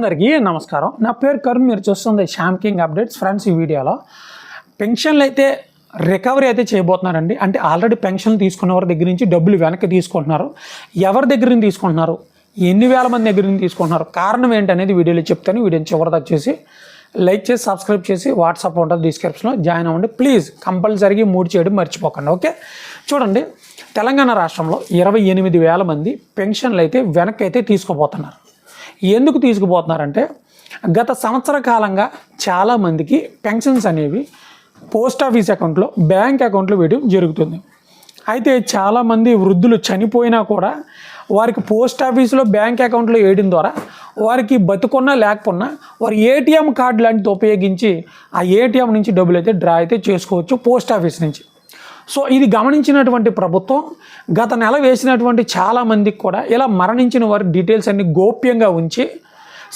అందరికీ నమస్కారం. నా పేరు కరుణ్ మీరు చూస్తుంది శ్యామ్ కింగ్ అప్డేట్స్. ఫ్రెండ్స్ ఈ వీడియోలో పెన్షన్లు అయితే రికవరీ అయితే చేయబోతున్నారండి. అంటే ఆల్రెడీ పెన్షన్ తీసుకున్న వారి దగ్గర నుంచి డబ్బులు వెనక్కి తీసుకుంటున్నారు. ఎవరి దగ్గర నుంచి తీసుకుంటున్నారు? ఎన్ని వేల మంది దగ్గర నుంచి తీసుకుంటున్నారు? కారణం ఏంటనేది వీడియోలో చెప్తాను. వీడియోని చివరిదాకా చూసి లైక్ చేసి సబ్స్క్రైబ్ చేసి వాట్సాప్ ఉంటుంది డిస్క్రిప్షన్లో జాయిన్ అవ్వండి. ప్లీజ్ కంపల్సరీగా మూడు చేయడం మర్చిపోకండి. ఓకే? చూడండి. తెలంగాణ రాష్ట్రంలో ఇరవై ఎనిమిది వేల మంది పెన్షన్లు అయితే వెనక్కి అయితే తీసుకోబోతున్నారు ఎందుకు తీసుకుపోతున్నారంటే గత సంవత్సర కాలంగా చాలామందికి పెన్షన్స్ అనేవి పోస్ట్ ఆఫీస్ అకౌంట్లో బ్యాంక్ అకౌంట్లో వేయడం జరుగుతుంది. అయితే చాలామంది వృద్ధులు చనిపోయినా కూడా వారికి పోస్ట్ ఆఫీస్లో బ్యాంక్ అకౌంట్లో వేయడం ద్వారా వారికి బతుకున్నా లేకపోయినా వారి ఏటీఎం కార్డు లాంటిది ఉపయోగించి ఆ ఏటీఎం నుంచి డబ్బులు అయితే డ్రా అయితే చేసుకోవచ్చు పోస్ట్ ఆఫీస్ నుంచి. సో ఇది గమనించినటువంటి ప్రభుత్వం గత నెల వేసినటువంటి చాలామందికి కూడా ఇలా మరణించిన వారి డీటెయిల్స్ అన్ని గోప్యంగా ఉంచి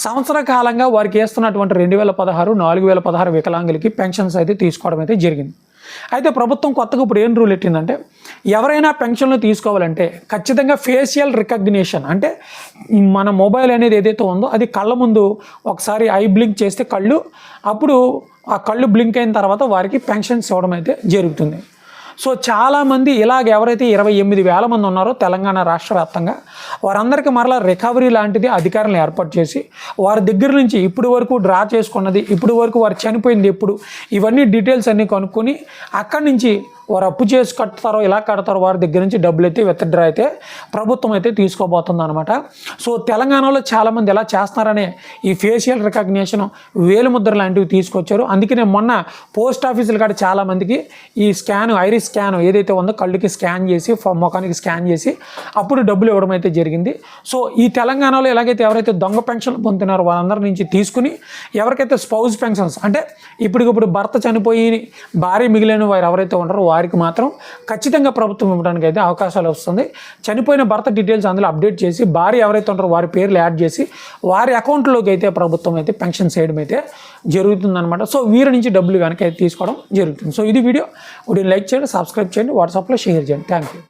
సంవత్సర కాలంగా వారికి వేస్తున్నటువంటి రెండు వేల పదహారు నాలుగు వేల పదహారు వికలాంగులకి పెన్షన్స్ అయితే తీసుకోవడం అయితే జరిగింది. అయితే ప్రభుత్వం కొత్తగా ఇప్పుడు ఏం రూల్ ఎట్టిందంటే ఎవరైనా పెన్షన్లు తీసుకోవాలంటే ఖచ్చితంగా ఫేషియల్ రికగ్నిషన్ అంటే మన మొబైల్ అనేది ఏదైతే ఉందో అది కళ్ళ ముందు ఒకసారి ఐ బ్లింక్ చేస్తే కళ్ళు అప్పుడు ఆ కళ్ళు బ్లింక్ అయిన తర్వాత వారికి పెన్షన్స్ ఇవ్వడం అయితే జరుగుతుంది. సో చాలామంది ఇలాగ ఎవరైతే ఇరవై ఎనిమిది వేల మంది ఉన్నారో తెలంగాణ రాష్ట్ర వ్యాప్తంగా వారందరికీ మరలా రికవరీ లాంటిది అధికారులను ఏర్పాటు చేసి వారి దగ్గర నుంచి ఇప్పుడు వరకు డ్రా చేసుకున్నది ఇప్పుడు వరకు వారు చనిపోయింది ఎప్పుడు ఇవన్నీ డీటెయిల్స్ అన్నీ కనుక్కొని అక్కడి నుంచి వారు అప్పు చేసి కడతారో ఇలా కడతారో వారి దగ్గర నుంచి డబ్బులు అయితే విత్డ్రా అయితే ప్రభుత్వం అయితే తీసుకోబోతుంది అనమాట సో తెలంగాణలో చాలామంది ఎలా చేస్తున్నారనే ఈ ఫేషియల్ రికగ్నిషన్ వేలుముద్ర లాంటివి తీసుకొచ్చారు. అందుకనే మొన్న పోస్ట్ ఆఫీసులు కాడ చాలామందికి ఈ స్కాన్ ఐరిస్ స్కాన్ ఏదైతే ఉందో కళ్ళుకి స్కాన్ చేసి ఫ- ముఖానికి స్కాన్ చేసి అప్పుడు డబ్బులు ఇవ్వడం అయితే జరిగింది. సో ఈ తెలంగాణలో ఎలాగైతే ఎవరైతే దొంగ పెన్షన్లు పొందుతున్నారో వాళ్ళందరి నుంచి తీసుకుని ఎవరికైతే స్పౌజ్ పెన్షన్స్ అంటే ఇప్పటికిప్పుడు భర్త చనిపోయి భార్య మిగిలిన వారు ఎవరైతే ఉంటారో వారికి మాత్రం ఖచ్చితంగా ప్రభుత్వం ఇవ్వడానికి అయితే అవకాశాలు వస్తుంది. చనిపోయిన భర్త డీటెయిల్స్ అందులో అప్డేట్ చేసి భార్య ఎవరైతే ఉంటారో వారి పేర్లు యాడ్ చేసి వారి అకౌంట్లోకి అయితే ప్రభుత్వం అయితే పెన్షన్ చేయడం అయితే జరుగుతుందనమాట సో వీరి నుంచి డబ్బులు కనుక తీసుకోవడం జరుగుతుంది. సో ఇది వీడియో. వీడియో లైక్ చేయండి సబ్స్క్రైబ్ చేయండి వాట్సాప్లో షేర్ చేయండి. Thank you